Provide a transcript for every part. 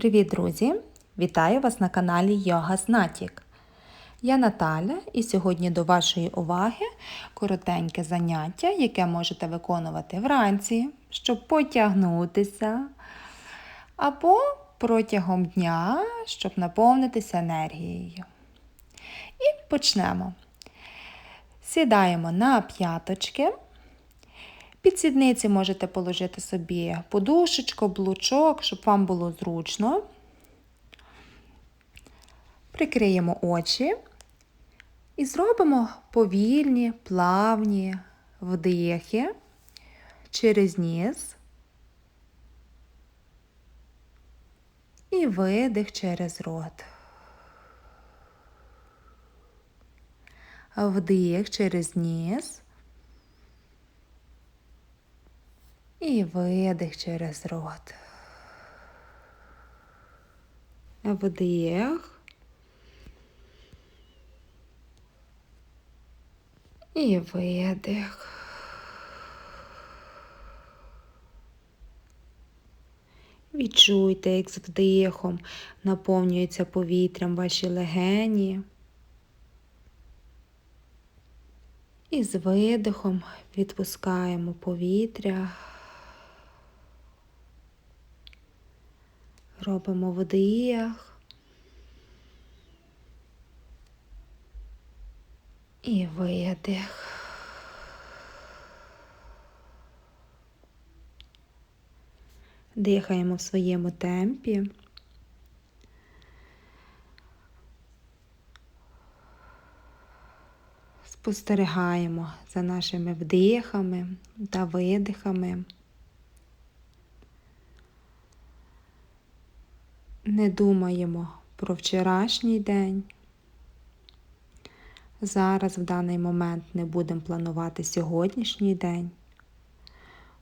Привіт, друзі! Вітаю вас на каналі Йога Знатік. Я Наталя і сьогодні до вашої уваги коротеньке заняття, яке можете виконувати вранці, щоб потягнутися, або протягом дня, щоб наповнитися енергією. І почнемо. Сідаємо на п'яточки. Під сідниці можете положити собі подушечку, блучок, щоб вам було зручно. Прикриємо очі і зробимо повільні, плавні вдихи через ніс і видих через рот. Вдих через ніс. І видих через рот. Вдих. І видих. Відчуйте, як з вдихом наповнюється повітрям ваші легені. І з видихом відпускаємо повітря. Робимо вдих. І видих. Дихаємо в своєму темпі. Спостерігаємо за нашими вдихами та видихами. Не думаємо про вчорашній день. Зараз в даний момент не будемо планувати сьогоднішній день.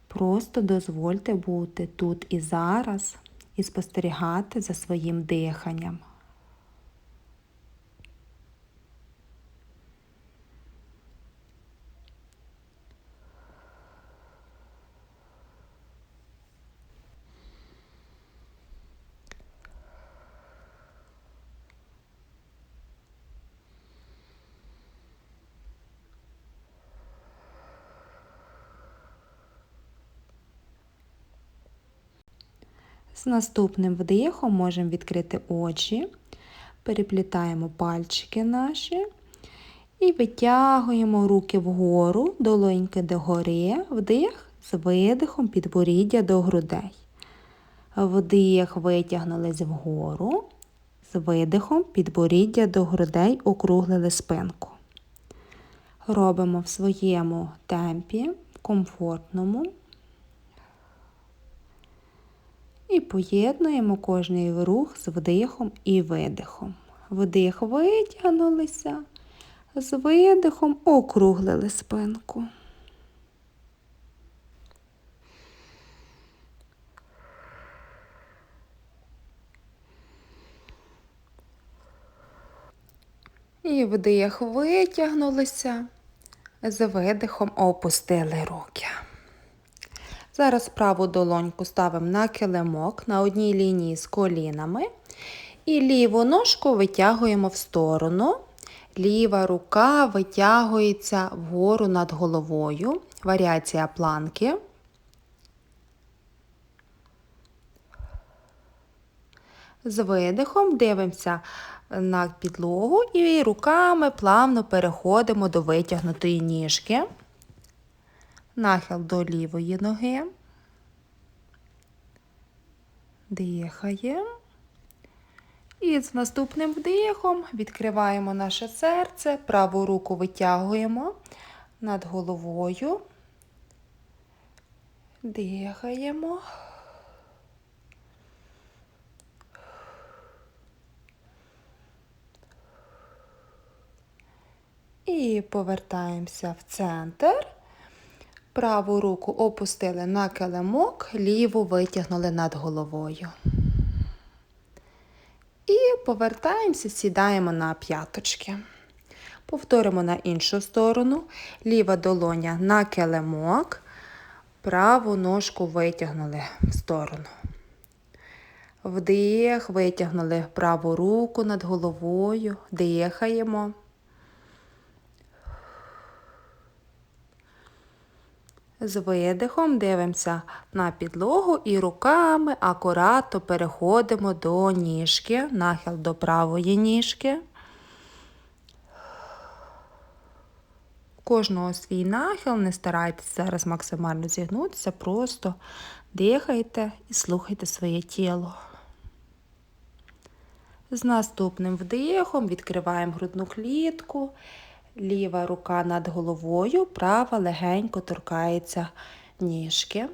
Просто дозвольте бути тут і зараз і спостерігати за своїм диханням. З наступним вдихом можемо відкрити очі, переплітаємо пальчики наші і витягуємо руки вгору, долоньки догори, вдих з видихом підборіддя до грудей. Вдих витягнулись вгору, з видихом підборіддя до грудей округлили спинку. Робимо в своєму темпі, комфортному. І поєднуємо кожний рух з вдихом і видихом. Вдих витягнулися, з видихом округлили спинку. І вдих витягнулися, з видихом опустили руки. Зараз праву долоньку ставимо на килимок на одній лінії з колінами. І ліву ножку витягуємо в сторону. Ліва рука витягується вгору над головою. Варіація планки. З видихом дивимося на підлогу і руками плавно переходимо до витягнутої ніжки нахил до лівої ноги. Дихаємо. І з наступним вдихом відкриваємо наше серце, праву руку витягуємо над головою. Дихаємо. І повертаємося в центр. Праву руку опустили на килимок, ліву витягнули над головою. І повертаємося, сідаємо на п'яточки. Повторимо на іншу сторону. Ліва долоня на килимок, праву ножку витягнули в сторону. Вдих, витягнули праву руку над головою, дихаємо. З видихом дивимося на підлогу і руками акуратно переходимо до ніжки, нахил до правої ніжки. Кожного свій нахил, не старайтесь зараз максимально зігнутися, просто дихайте і слухайте своє тіло. З наступним вдихом відкриваємо грудну клітку, ліва рука над головою, права легенько торкається ніжки.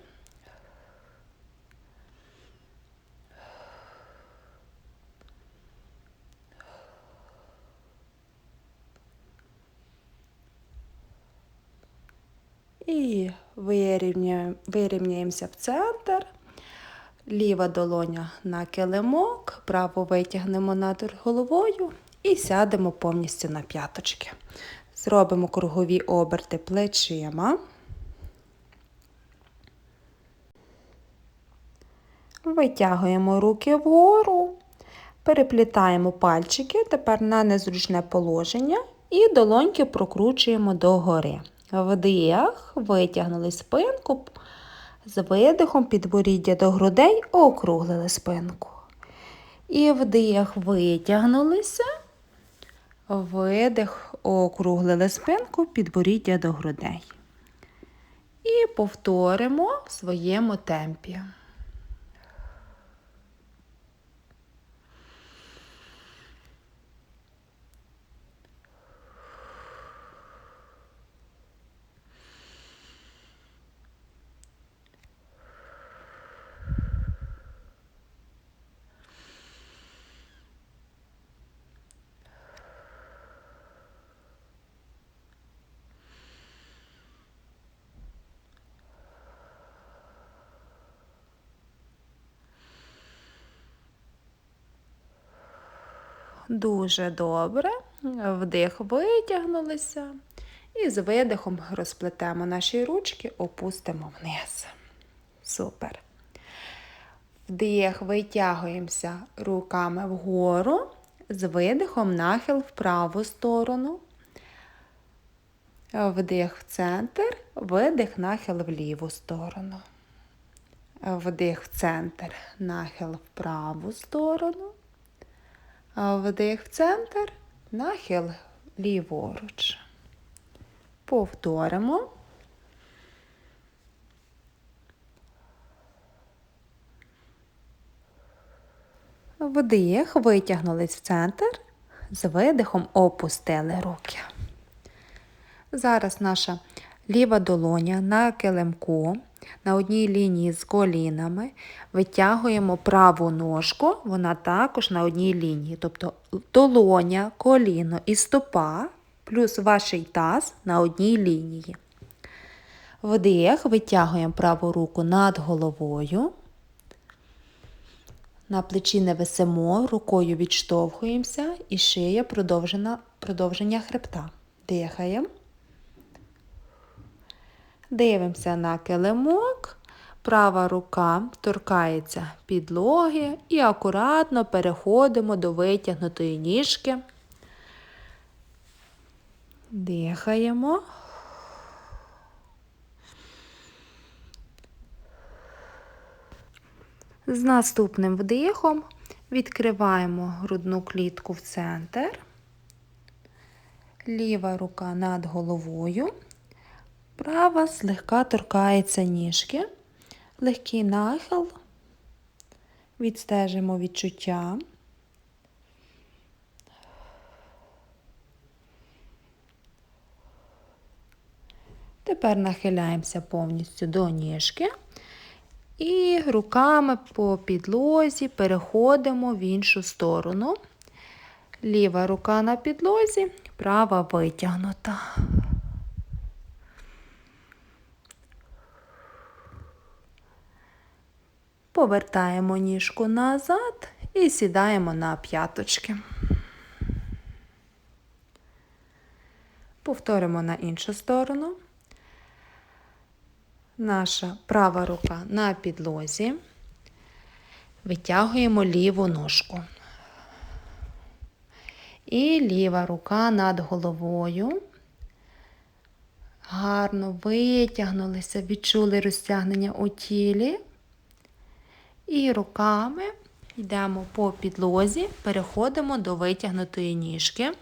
І вирівнюємо, вирівняємося в центр. Ліва долоня на килимок, право витягнемо над головою і сядемо повністю на п'яточки. Зробимо кругові оберти плечима. Витягуємо руки вгору, переплітаємо пальчики тепер на незручне положення і долоньки прокручуємо догори. Вдих, витягнули спинку, з видихом підборіддя до грудей округлили спинку. І вдих, витягнулися, видих, округлили спинку, підборіддя до грудей. І повторимо в своєму темпі. Дуже добре. Вдих витягнулися. І з видихом розплетемо наші ручки, опустимо вниз. Супер. Вдих, витягуємося руками вгору, з видихом нахил в праву сторону. Вдих в центр, видих, нахил в ліву сторону. Вдих в центр, нахил в праву сторону. Вдих в центр, нахил ліворуч. Повторимо. Вдих, витягнулись в центр, з видихом опустили руки. Зараз наша ліва долоня на килимку на одній лінії з колінами, витягуємо праву ножку, вона також на одній лінії. Тобто долоня, коліно і стопа плюс ваш таз на одній лінії. Вдих, витягуємо праву руку над головою. На плечі не висимо, рукою відштовхуємося і шия продовжена, продовження хребта. Дихаємо. Дивимося на килимок, права рука торкається підлоги і акуратно переходимо до витягнутої ніжки. Дихаємо. З наступним вдихом відкриваємо грудну клітку в центр, ліва рука над головою. Права злегка торкається ніжки, легкий нахил, відстежимо відчуття. Тепер нахиляємося повністю до ніжки і руками по підлозі переходимо в іншу сторону. Ліва рука на підлозі, права витягнута. Повертаємо ніжку назад і сідаємо на п'яточки. Повторимо на іншу сторону. Наша права рука на підлозі. витягуємо ліву ножку. І ліва рука над головою. Гарно витягнулися, відчули розтягнення у тілі. І руками йдемо по підлозі, переходимо до витягнутої ніжки.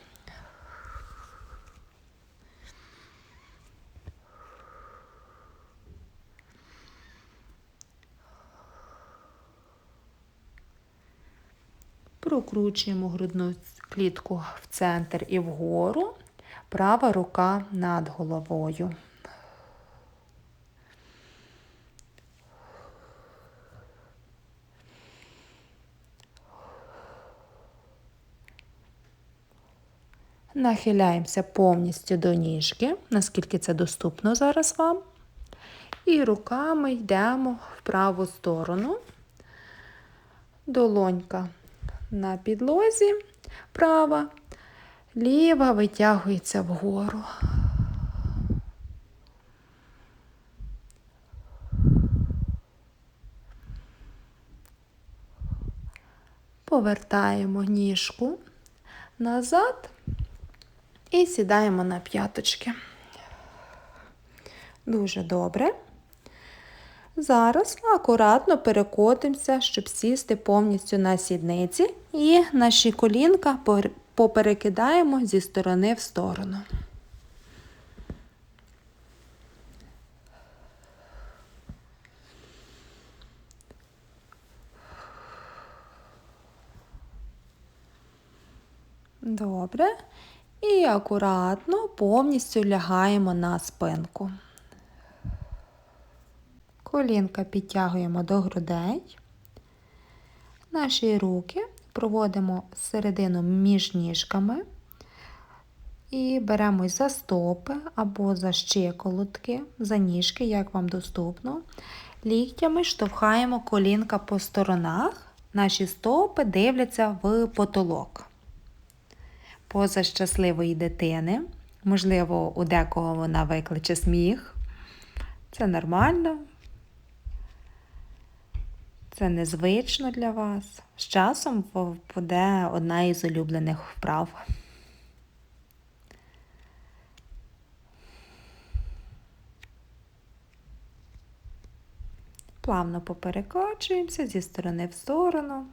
Прокручуємо грудну клітку в центр і вгору, права рука над головою. Нахиляємося повністю до ніжки, наскільки це доступно зараз вам. І руками йдемо в праву сторону, долонька на підлозі права, ліва витягується вгору. Повертаємо ніжку назад і сідаємо на п'яточки. Дуже добре. Зараз акуратно перекотимося, щоб сісти повністю на сідниці, і наші колінка поперекидаємо зі сторони в сторону. Добре. І акуратно повністю лягаємо на спинку. Колінка підтягуємо до грудей. Наші руки проводимо середину між ніжками і беремось за стопи або за щиколотки, за ніжки, як вам доступно. Ліктями штовхаємо колінка по сторонах. Наші стопи дивляться в потолок. Поза щасливої дитини. Можливо, у декого вона викличе сміх. Це нормально, це незвично для вас. З часом буде одна із улюблених вправ. Плавно поперекочуємося зі сторони в сторону.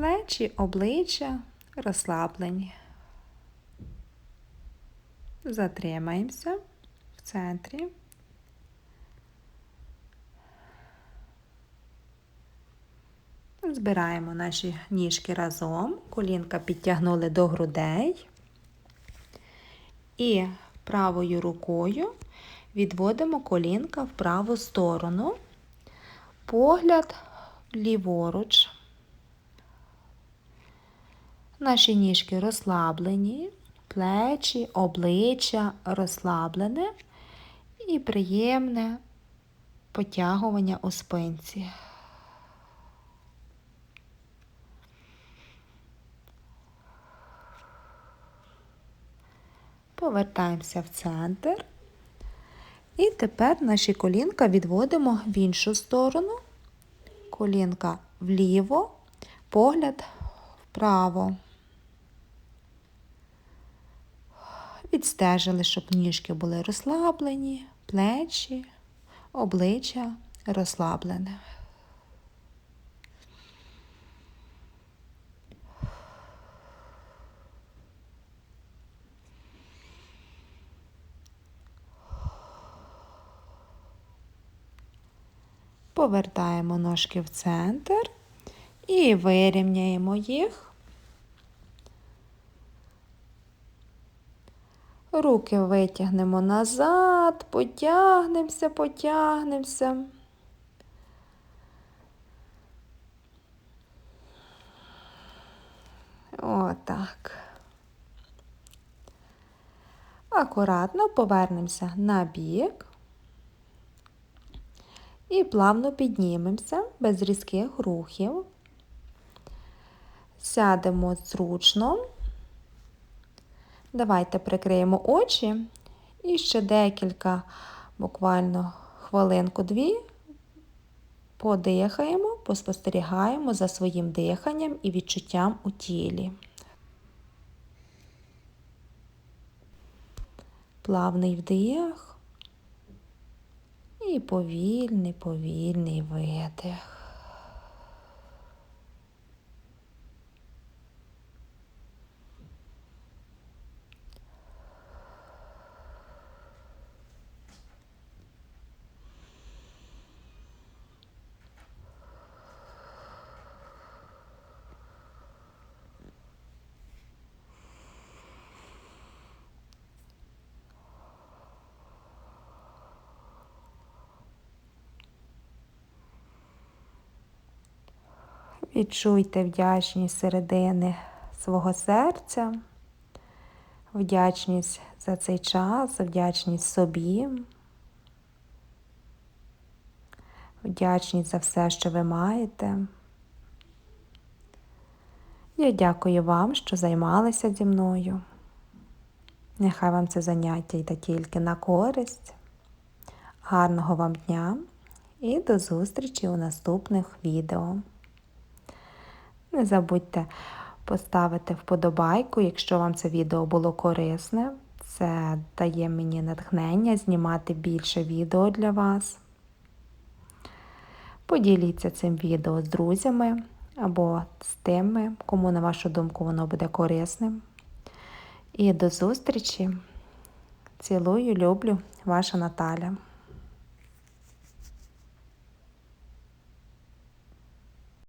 Плечі, обличчя розслаблені. Затримаємося в центрі. Збираємо наші ніжки разом, колінка підтягнули до грудей і правою рукою відводимо колінка в праву сторону, погляд ліворуч. Наші ніжки розслаблені, плечі, обличчя розслаблене і приємне потягування у спинці. Повертаємося в центр. І тепер наші колінка відводимо в іншу сторону. Колінка вліво, погляд вправо. Відстежили, щоб ніжки були розслаблені, плечі, обличчя розслаблене. Повертаємо ножки в центр і вирівняємо їх. Руки витягнемо назад, потягнемося, потягнемося. Отак. Акуратно повернемося на бік. І плавно піднімемося без різких рухів. Сядемо зручно. Давайте прикриємо очі і ще декілька, буквально хвилинку-дві, Подихаємо, поспостерігаємо за своїм диханням і відчуттям у тілі. Плавний вдих і повільний, повільний видих. Відчуйте вдячність середини свого серця, вдячність за цей час, вдячність собі, вдячність за все, що ви маєте. Я дякую вам, що займалися зі мною. Нехай вам це заняття йде тільки на користь. Гарного вам дня і до зустрічі у наступних відео. Не забудьте поставити вподобайку, якщо вам це відео було корисне. Це дає мені натхнення знімати більше відео для вас. Поділіться цим відео з друзями або з тими, кому, на вашу думку, воно буде корисним. І до зустрічі. Цілую, люблю, ваша Наталя.